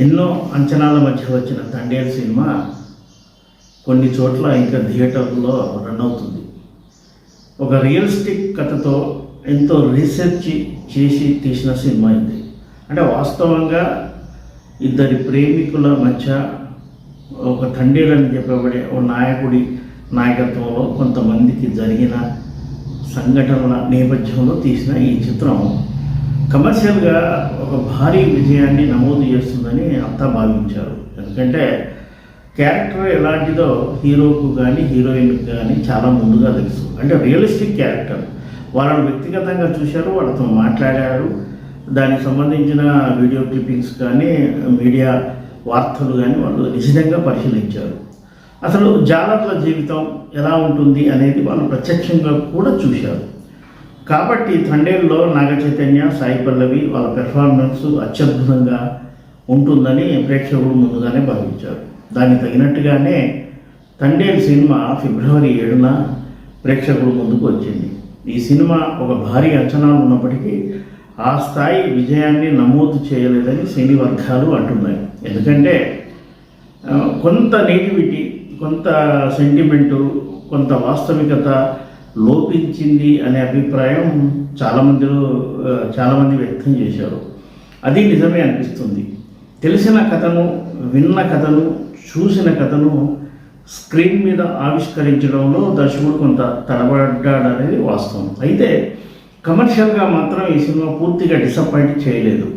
ఎన్నో అంచనాల మధ్య వచ్చిన తండేల్ సినిమా కొన్ని చోట్ల ఇంకా థియేటర్లో రన్ అవుతుంది. ఒక రియలిస్టిక్ కథతో ఎంతో రీసెర్చ్ చేసి తీసిన సినిమా ఇది. అంటే వాస్తవంగా ఇద్దరి ప్రేమికుల మధ్య ఒక తండేలని చెప్పబడే ఓ నాయకుడి నాయకత్వంలో కొంతమందికి జరిగిన సంఘటనల నేపథ్యంలో తీసిన ఈ చిత్రం. కమర్షియల్గా ఒక భారీ విజయాన్ని నమోదు చేస్తుందని అంతా భావించారు. ఎందుకంటే క్యారెక్టర్ ఎలాంటిదో హీరోకు కానీ హీరోయిన్కి కానీ చాలా ముందుగా తెలుసు. అంటే రియలిస్టిక్ క్యారెక్టర్. వాళ్ళని వ్యక్తిగతంగా చూశారు వాళ్ళతో మాట్లాడారు. దానికి సంబంధించిన వీడియో క్లిప్పింగ్స్ కానీ మీడియా వార్తలు కానీ వాళ్ళు నిజంగా పరిశీలించారు. అసలు జాలర్ల జీవితం ఎలా ఉంటుంది అనేది వాళ్ళు ప్రత్యక్షంగా కూడా చూశారు. కాబట్టి తండేల్లో నాగ చైతన్య సాయి పల్లవి వాళ్ళ పెర్ఫార్మెన్స్ అత్యద్భుతంగా ఉంటుందని ప్రేక్షకులు ముందుగానే భావించారు. దానికి తగినట్టుగానే తండేల్ సినిమా ఫిబ్రవరి ఏడున ప్రేక్షకుల ముందుకు వచ్చింది. ఈ సినిమా ఒక భారీ అంచనాలు ఉన్నప్పటికీ ఆ స్థాయి విజయాన్ని నమోదు చేయలేదని సినీ వర్గాలు అంటున్నాయి. ఎందుకంటే కొంత నేటివిటీ కొంత సెంటిమెంటు కొంత వాస్తవికత లోపించింది అనే అభిప్రాయం చాలామందిలో చాలామంది వ్యక్తం చేశారు. అది నిజమే అనిపిస్తుంది. తెలిసిన కథను విన్న కథను చూసిన కథను స్క్రీన్ మీద ఆవిష్కరించడంలో దర్శకుడు కొంత తడబడ్డాడనేది వాస్తవం. అయితే కమర్షియల్గా మాత్రం ఈ సినిమా పూర్తిగా డిసప్పాయింట్ చేయలేదు.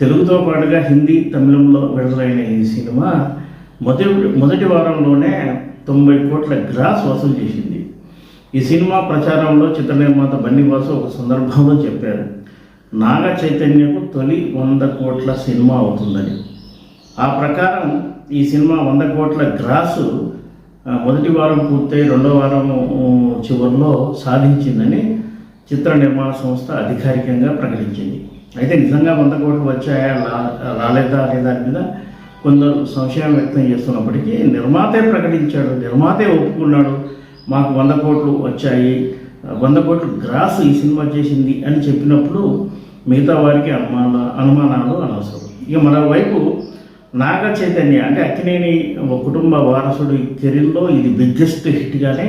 తెలుగుతో పాటుగా హిందీ తమిళంలో విడుదలైన ఈ సినిమా మొదటి మొదటి వారంలోనే తొంభై కోట్ల గ్రాస్ వసూలు చేసింది. ఈ సినిమా ప్రచారంలో చిత్ర నిర్మాత బన్నివాసు ఒక సందర్భంలో చెప్పారు నాగ చైతన్యకు తొలి వంద కోట్ల సినిమా అవుతుందని. ఆ ప్రకారం ఈ సినిమా వంద కోట్ల గ్రాసు మొదటి వారం పూర్తయి రెండో వారం చివరిలో సాధించిందని చిత్ర నిర్మాణ సంస్థ అధికారికంగా ప్రకటించింది. అయితే నిజంగా వంద కోట్లు వచ్చాయా రాలేదా అనే దాని మీద కొందరు సంశయం వ్యక్తం చేస్తున్నప్పటికీ నిర్మాతే ప్రకటించాడు నిర్మాతే ఒప్పుకున్నాడు మాకు వంద కోట్లు వచ్చాయి. వంద కోట్లు గ్రాస్ ఈ సినిమా చేసింది అని చెప్పినప్పుడు మిగతా వారికి అనుమాన అనుమానాలు అనవసరం. ఇక మరోవైపు నాగ చైతన్య అంటే అక్కినేని కుటుంబ వారసుడు కెరీర్లో ఇది బిగ్గెస్ట్ హిట్గానే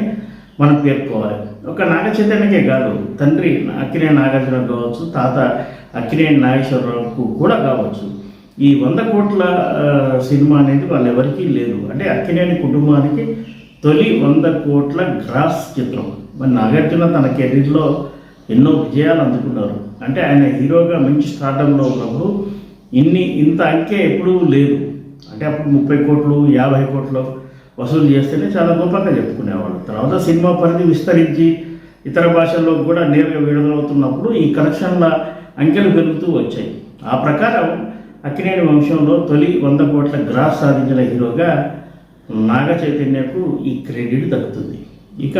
మనం పేర్కోవాలి. ఒక నాగ చైతన్యకే కాదు తండ్రి అక్కినేని నాగార్జున కావచ్చు తాత అక్కినేని నాగేశ్వరరావుకు కూడా కావచ్చు. ఈ వంద కోట్ల సినిమా అనేది వాళ్ళెవరికీ లేదు. అంటే అక్కినేని కుటుంబానికి తొలి వంద కోట్ల గ్రాస్ చిత్రం. మరి నాగార్జున తన కెరీర్లో ఎన్నో విజయాలు అందుకున్నారు. అంటే ఆయన హీరోగా మంచి స్టార్డంలో ఉన్నప్పుడు ఇన్ని ఇంత అంకె ఎప్పుడూ లేదు. అంటే అప్పుడు ముప్పై కోట్లు యాభై కోట్లు వసూలు చేస్తేనే చాలా గొప్పగా చెప్పుకునేవాళ్ళు. తర్వాత సినిమా పరిధి విస్తరించి ఇతర భాషల్లో కూడా నేరుగా విడుదలవుతున్నప్పుడు ఈ కలెక్షన్ల అంకెలు పెరుగుతూ వచ్చాయి. ఆ ప్రకారం అక్కినేని వంశంలో తొలి వంద కోట్ల గ్రాస్ సాధించిన హీరోగా నాగ చైతన్యకు ఈ క్రెడిట్ దక్కుతుంది. ఇక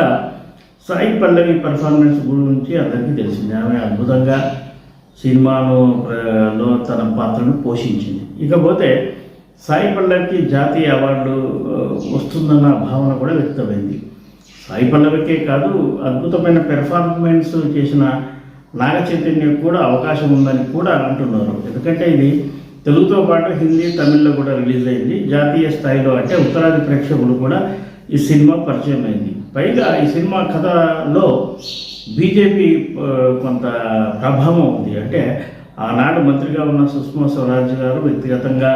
సాయి పల్లవి పర్ఫార్మెన్స్ గురించి అందరికీ తెలిసింది. ఆమె అద్భుతంగా సినిమాను లో తన పాత్రను పోషించింది. ఇకపోతే సాయి పల్లవికి జాతీయ అవార్డు వస్తుందన్న భావన కూడా వ్యక్తమైంది. సాయి పల్లవికే కాదు అద్భుతమైన పెర్ఫార్మెన్స్ చేసిన నాగ చైతన్యకు కూడా అవకాశం ఉందని కూడా అంటున్నారు. ఎందుకంటే ఇది తెలుగుతో పాటు హిందీ తమిళ్ళో కూడా రిలీజ్ అయింది. జాతీయ స్థాయిలో అంటే ఉత్తరాది ప్రేక్షకులు కూడా ఈ సినిమా పరిచయం అయింది. పైగా ఈ సినిమా కథలో బీజేపీ కొంత ప్రభావం ఉంది. అంటే ఆనాడు మంత్రిగా ఉన్న సుష్మా స్వరాజ్ గారు వ్యక్తిగతంగా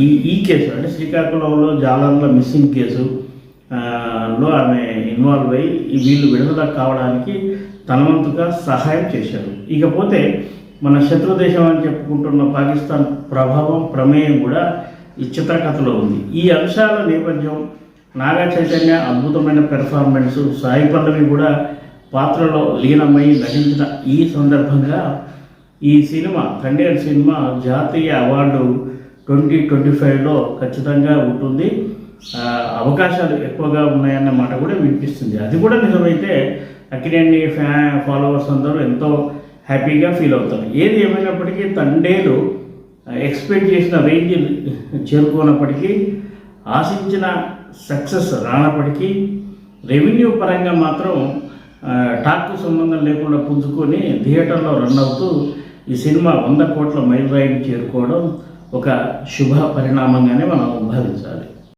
ఈ ఈ కేసు అంటే శ్రీకాకుళంలో జాలర్ల మిస్సింగ్ కేసు లో ఆమె ఇన్వాల్వ్ అయ్యి వీళ్ళు విడుదల కావడానికి తన వంతుగా సహాయం చేశారు. ఇకపోతే మన శత్రు దేశం అని చెప్పుకుంటున్న పాకిస్తాన్ ప్రభావం ప్రమేయం కూడా ఈ చిత్రకథలో ఉంది. ఈ అంశాల నేపథ్యం నాగా చైతన్య అద్భుతమైన పెర్ఫార్మెన్స్ సాయి పల్లవి కూడా పాత్రలో లీనమై నటించిన ఈ సందర్భంగా ఈ సినిమా కండేర్ సినిమా జాతీయ అవార్డు ట్వంటీ ట్వంటీ ఫైవ్లో ఖచ్చితంగా ఉంటుంది. అవకాశాలు ఎక్కువగా ఉన్నాయన్న మాట కూడా వినిపిస్తుంది. అది కూడా నిజమైతే అక్కినేని ఫ్యా ఫాలోవర్స్ అందరూ ఎంతో హ్యాపీగా ఫీల్ అవుతారు ఏది ఏమైనప్పటికీ తండేలు ఎక్స్పెక్ట్ చేసిన రేంజ్ చేరుకోనప్పటికీ ఆశించిన సక్సెస్ రానప్పటికీ రెవెన్యూ పరంగా మాత్రం టాక్ టాక్కు సంబంధం లేకుండా పుంజుకొని థియేటర్లో రన్ అవుతూ ఈ సినిమా వంద కోట్ల మైలురాయిని చేరుకోవడం ఒక శుభ పరిణామంగానే మనం భావించాలి.